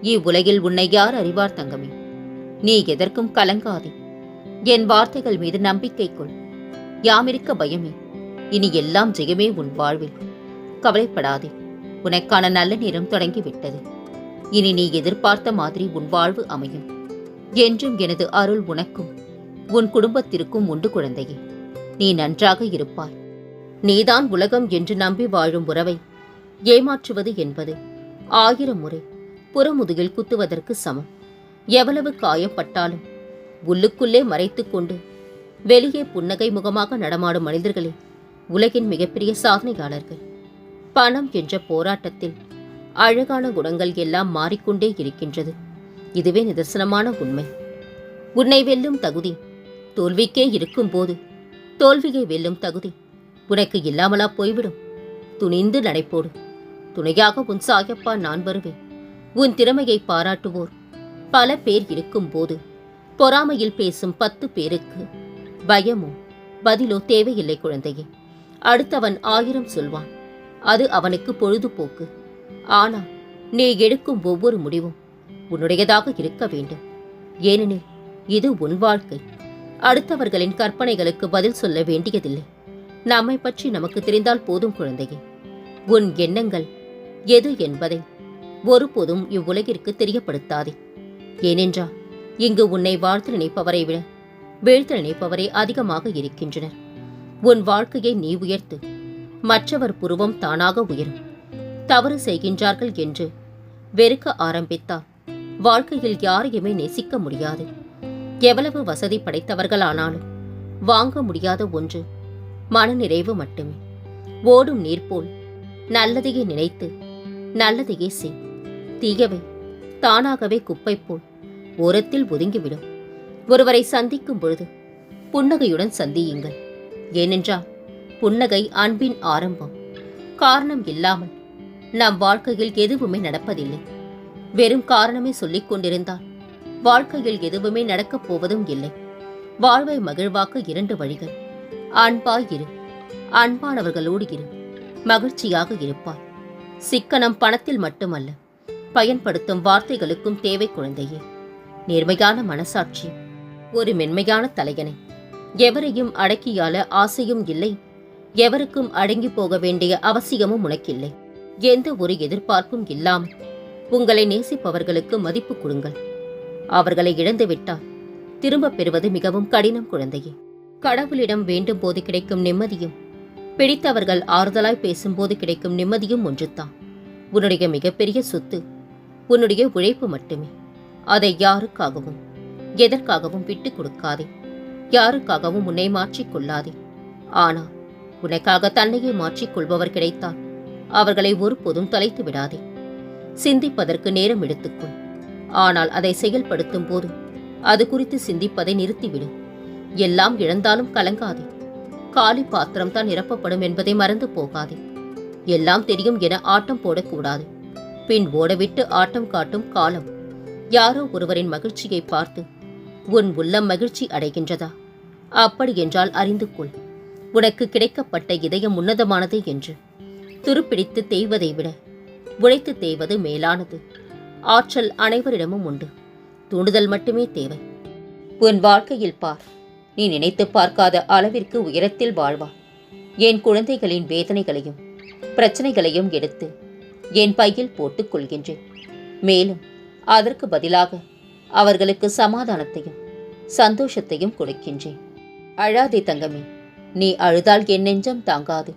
இவ்வுலகில் உன்னை யார் அறிவார் தங்கமே? நீ எதற்கும் கலங்காதே. என் வார்த்தைகள் மீது நம்பிக்கை கொள். யாமிருக்க பயமே. இனி எல்லாம் ஜெயமே உன் வாழ்வில். கவலைப்படாதே. உனக்கான நல்ல நேரம் தொடங்கிவிட்டது. இனி நீ எதிர்பார்த்த மாதிரி உன் வாழ்வு அமையும். என்றும் எனது அருள் உனக்கும் உன் குடும்பத்திற்கும் உண்டு குழந்தையே. நீ நன்றாக இருப்பாய். நீதான் உலகம் என்று நம்பி வாழும் உறவை ஏமாற்றுவது என்பது ஆயிரம் முறை புறமுதுகில் குத்துவதற்கு சமம். எவ்வளவு காயப்பட்டாலும் உள்ளுக்குள்ளே மறைத்து கொண்டு வெளியே புன்னகை முகமாக நடமாடும் மனிதர்களே உலகின் மிகப்பெரிய சாதனையாளர்கள். பணம் என்ற போராட்டத்தில் அழகான குணங்கள் எல்லாம் மாறிக்கொண்டே இருக்கின்றது. இதுவே நிதர்சனமான உண்மை. உன்னை வெல்லும் தகுதி தோல்விக்கே இருக்கும்போது தோல்வியை வெல்லும் தகுதி உனக்கு இல்லாமலா போய்விடும். துணிந்து நடைபோடு. துணையாக உன் சாயப்பா நான் வருவேன். உன் திறமையை பாராட்டுவோர். பல பேர் இருக்கும்போது பொறாமையில் பேசும் பத்து பேருக்கு பயமோ பதிலோ தேவையில்லை குழந்தையே. அடுத்தவன் ஆயிரம் சொல்வான். அது அவனுக்கு பொழுதுபோக்கு. ஆனால் நீ எடுக்கும் ஒவ்வொரு முடிவும் உன்னுடையதாக இருக்க வேண்டும். ஏனெனில் இது உன் வாழ்க்கை. அடுத்தவர்களின் கற்பனைகளுக்கு பதில் சொல்ல வேண்டியதில்லை. நம்மை பற்றி நமக்கு தெரிந்தால் போதும் குழந்தையே. உன் எண்ணங்கள் எது என்பதை ஒருபோதும் இவ்வுலகிற்கு தெரியப்படுத்தாதே. ஏனென்றால் இங்கு உன்னை வாழ்த்து நினைப்பவரை விட வீழ்த்த நினைப்பவரே அதிகமாக இருக்கின்றனர். உன் வாழ்க்கையை நீ உயர்த்து மற்றவர் புருவம் தானாக உயரும். தவறு செய்கின்றார்கள் என்று வெறுக்க ஆரம்பித்தால் வாழ்க்கையில் யாரையுமே நேசிக்க முடியாது. எவ்வளவு வசதி படைத்தவர்களானாலும் வாங்க முடியாத ஒன்று மனநிறைவு மட்டுமே. ஓடும் நீர் போல் நல்லதையே நினைத்து நல்லதையே செய். தீயவை. தானாகவே குப்பை போல் ஓரத்தில் ஒதுங்கிவிடும். ஒருவரை சந்திக்கும் பொழுது புன்னகையுடன் சந்தியுங்கள். ஏனென்றால் புன்னகை அன்பின் ஆரம்பம். காரணம் இல்லாமல் நம் வாழ்க்கையில் எதுவுமே நடப்பதில்லை. வெறும் காரணமே சொல்லிக் கொண்டிருந்தால் வாழ்க்கையில் எதுவுமே நடக்கப் போவதும் இல்லை. வாழ்வை மகிழ்வாக்க இரண்டு வழிகள். அன்பாய் இரு. அன்பானவர்களோடு இரு. மகிழ்ச்சியாக இருப்பாய். சிக்கனம் பணத்தில் மட்டுமல்ல. பயன்படுத்தும் வார்த்தைகளுக்கும் தேவை குழந்தையே. நேர்மையான மனசாட்சி ஒரு மென்மையான தலையணை. எவரையும் அடக்கியால ஆசையும் இல்லை. எவருக்கும் அடங்கி போக வேண்டிய அவசியமும் உனக்கில்லை. எந்த ஒரு எதிர்பார்ப்பும் இல்லாமல் உங்களை நேசிப்பவர்களுக்கு மதிப்பு கொடுங்கள். அவர்களை இழந்துவிட்டால் திரும்பப் பெறுவது மிகவும் கடினம் குழந்தையே. கடவுளிடம் வேண்டும் போது கிடைக்கும் நிம்மதியும் பிடித்தவர்கள் ஆறுதலாய் பேசும்போது கிடைக்கும் நிம்மதியும் ஒன்றுதான். உன்னுடைய மிகப்பெரிய சொத்து உன்னுடைய உழைப்பு மட்டுமே. அதை யாருக்காகவும் எதற்காகவும் விட்டுக் கொடுக்காதே. யாருக்காகவும் உன்னை மாற்றிக் கொள்ளாதே. ஆனால் உனக்காக தன்னையே மாற்றிக் கொள்பவர் கிடைத்தால் அவர்களை ஒருபோதும் தொலைத்து விடாதே. சிந்திப்பதற்கு நேரம் எடுத்துக்கொள். ஆனால் அதை செயல்படுத்தும் போது அது குறித்து சிந்திப்பதை நிறுத்திவிடும் எல்லாம் இழந்தாலும் கலங்காதே. காலி பாத்திரம் தான் நிரப்பப்படும் என்பதை மறந்து போகாதே. எல்லாம் தெரியும் என ஆட்டம் போடக்கூடாது பின் ஓடவிட்டு ஆட்டம் காட்டும் காலம். யாரோ ஒருவரின் மகிழ்ச்சியை பார்த்து உன் உள்ளம் மகிழ்ச்சி அடைகின்றதா? அப்படி என்றால் அறிந்து கொள். உனக்கு கிடைக்கப்பட்ட இதயம் உன்னதமானது என்று. துருப்பிடித்து தேய்வதை விட உழைத்து தேய்வது மேலானது. ஆற்றல் அனைவரிடமும் உண்டு. தூண்டுதல் மட்டுமே தேவை. உன் வாழ்க்கையில் பார். நீ நினைத்து பார்க்காத அளவிற்கு உயரத்தில் வாழ்வா. என் குழந்தைகளின் வேதனைகளையும் பிரச்சனைகளையும் எடுத்து என் பையில் போட்டுக் கொள்கின்றேன். மேலும் அதற்கு பதிலாக அவர்களுக்கு சமாதானத்தையும் சந்தோஷத்தையும் கொடுக்கின்றேன். அழாதே தங்கமே நீ அழுதால் என் நெஞ்சம் தாங்காது.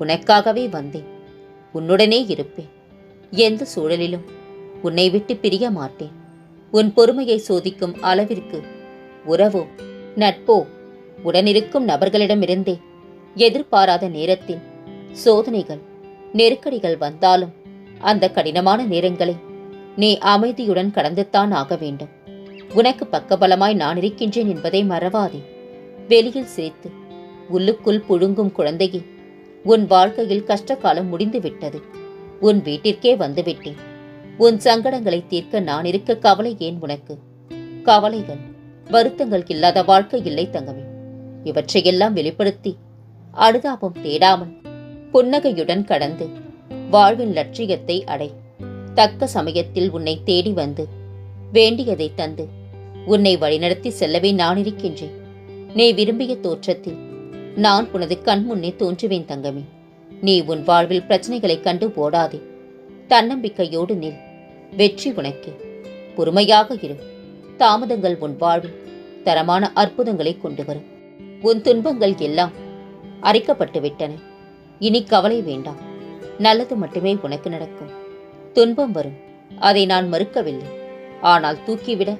உனக்காகவே வந்தேன். உன்னுடனே இருப்பேன். எந்த சூழலிலும் உன்னை விட்டு பிரிய மாட்டேன். உன் பொறுமையை சோதிக்கும் அளவிற்கு உறவோ நட்போ உடனிருக்கும் நபர்களிடமிருந்தே எதிர்பாராத நேரத்தில் சோதனைகள் நெருக்கடிகள் வந்தாலும் அந்த கடினமான நேரங்களை நீ அமைதியுடன் கடந்துத்தான் ஆக வேண்டும். உனக்கு பக்கபலமாய் நான் இருக்கின்றேன் என்பதை மறவாதே. வெளியில் சிரித்து உள்ளுக்குள் புழுங்கும் குழந்தையே உன் வாழ்க்கையில் கஷ்டகாலம் முடிந்து விட்டது உன் வீட்டிற்கே வந்துவிட்டேன். உன் சங்கடங்களை தீர்க்க நான் இருக்க கவலை ஏன் உனக்கு? கவலைகள் வருத்தங்கள் இல்லாத வாழ்க்கை இல்லை தங்கமே. இவற்றையெல்லாம் வெளிப்படுத்தி அனுதாபம் தேடாமல் புன்னகையுடன் கடந்து வாழ்வின் லட்சியத்தை அடை. தக்க சமயத்தில் உன்னை தேடி வந்து வேண்டியதை தந்து உன்னை வழிநடத்தி செல்லவே நான் இருக்கின்றேன் நீ விரும்பிய தோற்றத்தில் நான் உனது கண் முன்னே தோன்றுவேன் தங்கமே. நீ உன் வாழ்வில் பிரச்சனைகளை கண்டு ஓடாதே. தன்னம்பிக்கையோடு நில் வெற்றி உனக்கு. பொறுமையாக இரு. தாமதங்கள் உன் வாழ்வில் தரமான அற்புதங்களை கொண்டு வரும். உன் துன்பங்கள் எல்லாம் அரைக்கப்பட்டு விட்டன இனி கவலை வேண்டாம். நல்லது மட்டுமே உனக்கு நடக்கும். துன்பம் வரும். அதை நான் மறுக்கவில்லை. ஆனால் தூக்கிவிட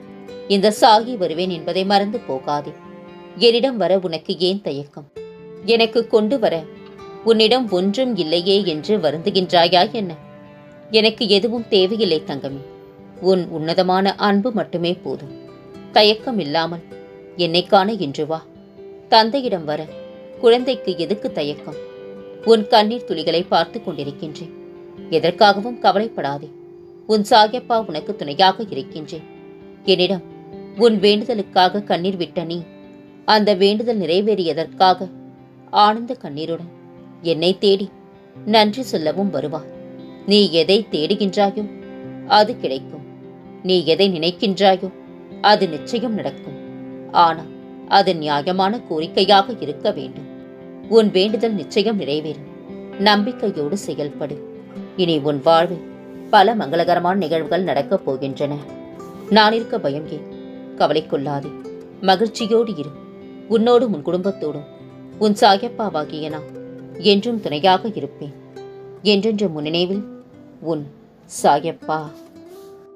இந்த சாகி வருவேன் என்பதை மறந்து போகாதே. என்னிடம் வர உனக்கு ஏன் தயக்கம்? எனக்கு கொண்டு வர உன்னிடம் ஒன்றும் இல்லையே என்று வருந்துகின்றாயா என்ன? எனக்கு எதுவும் தேவையில்லை தங்கமே. உன் உன்னதமான அன்பு மட்டுமே போதும். தயக்கம் இல்லாமல் என்னை காண இன்று வா. தந்தையிடம் வர குழந்தைக்கு எதுக்கு தயக்கம்? உன் கண்ணீர் துளிகளை பார்த்து கொண்டிருக்கின்றேன். எதற்காகவும் கவலைப்படாதே. உன் சாயப்பா உனக்கு துணையாக இருக்கின்றேன். என்னிடம் உன் வேண்டுதலுக்காக கண்ணீர் விட்ட நீ அந்த வேண்டுதல் நிறைவேறியதற்காக ஆனந்த கண்ணீருடன் என்னை தேடி நன்றி சொல்லவும் வருவார் நீ எதை தேடுகின்றாயோ அது கிடைக்கும். நீ எதை நினைக்கின்றாயோ அது நிச்சயம் நடக்கும். ஆனால் அது நியாயமான கோரிக்கையாக இருக்க வேண்டும். உன் வேண்டுதல் நிச்சயம் நிறைவேறும் நம்பிக்கையோடு செயல்படு. இனி உன் வாழ்வில் பல மங்களகரமான நிகழ்வுகள் நடக்கப் போகின்றன. நான் இருக்க பயம் ஏன்? கவலைக்கொள்ளாதே. மகிழ்ச்சியோடு இரு. உன்னோடும் உன் குடும்பத்தோடும். உன் சாயப்பாவாகிய நான் என்றும் துணையாக இருப்பேன். என்றென்று முன்னினைவில் உன் சாயப்பா.